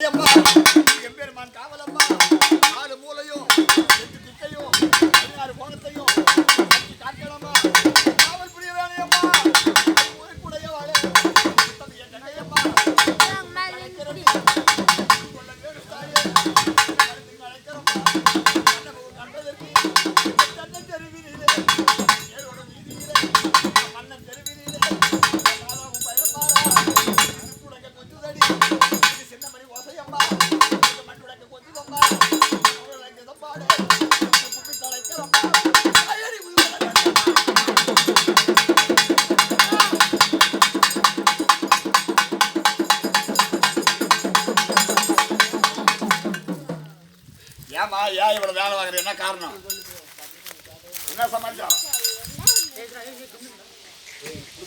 அம்மா, எம்பெருமான் காவலம்மா, நாலு மூலையும், எட்டு திக்கையும், பதினாறு கோணத்தையும், கட்டி காக்கணுமா, காவல் புரிய வேணையம்மா, ஊருக்குடைய வாழே, ஏம்மா ஏன் இவ்வளவு வேலை வாங்குற என்ன காரணம்? என்ன உனக்கு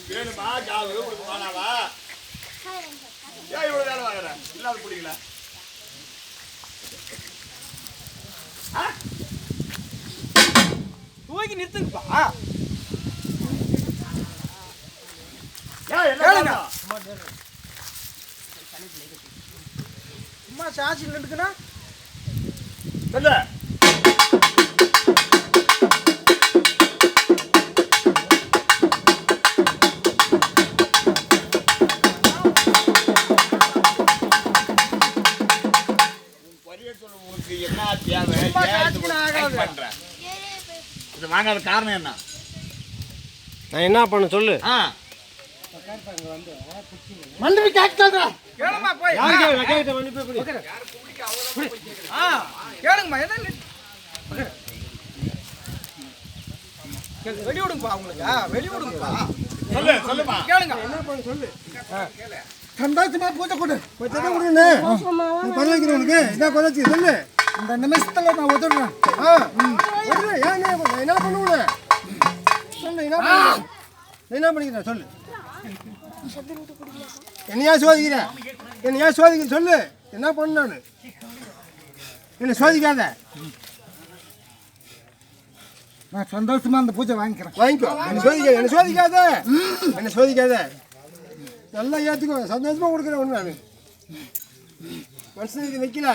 வேணுமா? ஜாவு உனக்கு வேணாவா ஏன் இவ்வளவு வேலை வாங்குற இல்லாத பிடிக்கல. தூக்கி நிறுத்துங்கப்பா? சும்மா சாட்சி நின்றுக்குன்னா சொல்லு. வாங்காத காரணம் என்ன? நான் என்ன பண்ண சொல்லு? போய். ஆ. ஆ கேளுங்கம்மா என்ன நிறு- கேளு, வெளிய விடுங்கப்பா உங்களுக்கு வெளிய விடுங்கப்பா. சொல்லு சொல்லுமா. கேளுங்க. சந்தோஷமா பூஜை கொடு. பூஜை தான் கொடுக்கணே கொலை வைக்கிறேன் உனக்கு. இதான் கொலை வச்சு சொல்லு. இந்த நிமிஷத்துல நான் ஒத்துடுறேன் ஆ ஏன் என்ன பண்ண என்ன பண்ணுவேன் சொல்லு என்ன பண்ண என்ன பண்ணிக்கிறேன் சொல்லு. என்னையா சோதிக்கிற? என்னையா சோதிக்கிற? சொல்லு. என்ன பண்ண என்ன சோதிக்காத. நான் சந்தோஷமா அந்த பூஜை வாங்கிக்கிறேன். வாங்கிக்கோ. என்ன சோதிக்காத என்ன சோதிக்காத. என்ன சோதிக்காத. நல்லா ஏற்றுக்கோ சந்தோஷமா கொடுக்குறேன் ஒன்று நான். மனுஷனுக்கு வைக்கல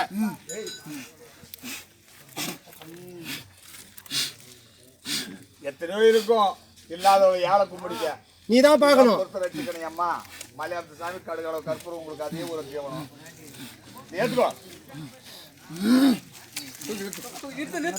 எத்தனையோ இருக்கும். இல்லாதவங்க ஏழை கும்பிடிக்க நீ தான் பார்க்கணும். ஒருத்தர் வச்சுக்கணும் அம்மா. மலையாளத்து சாமி காடுகளோ கற்பூரம் உங்களுக்கு அதே ஒரு ஜீவனம். நீ ಇರ್ತಾನೆ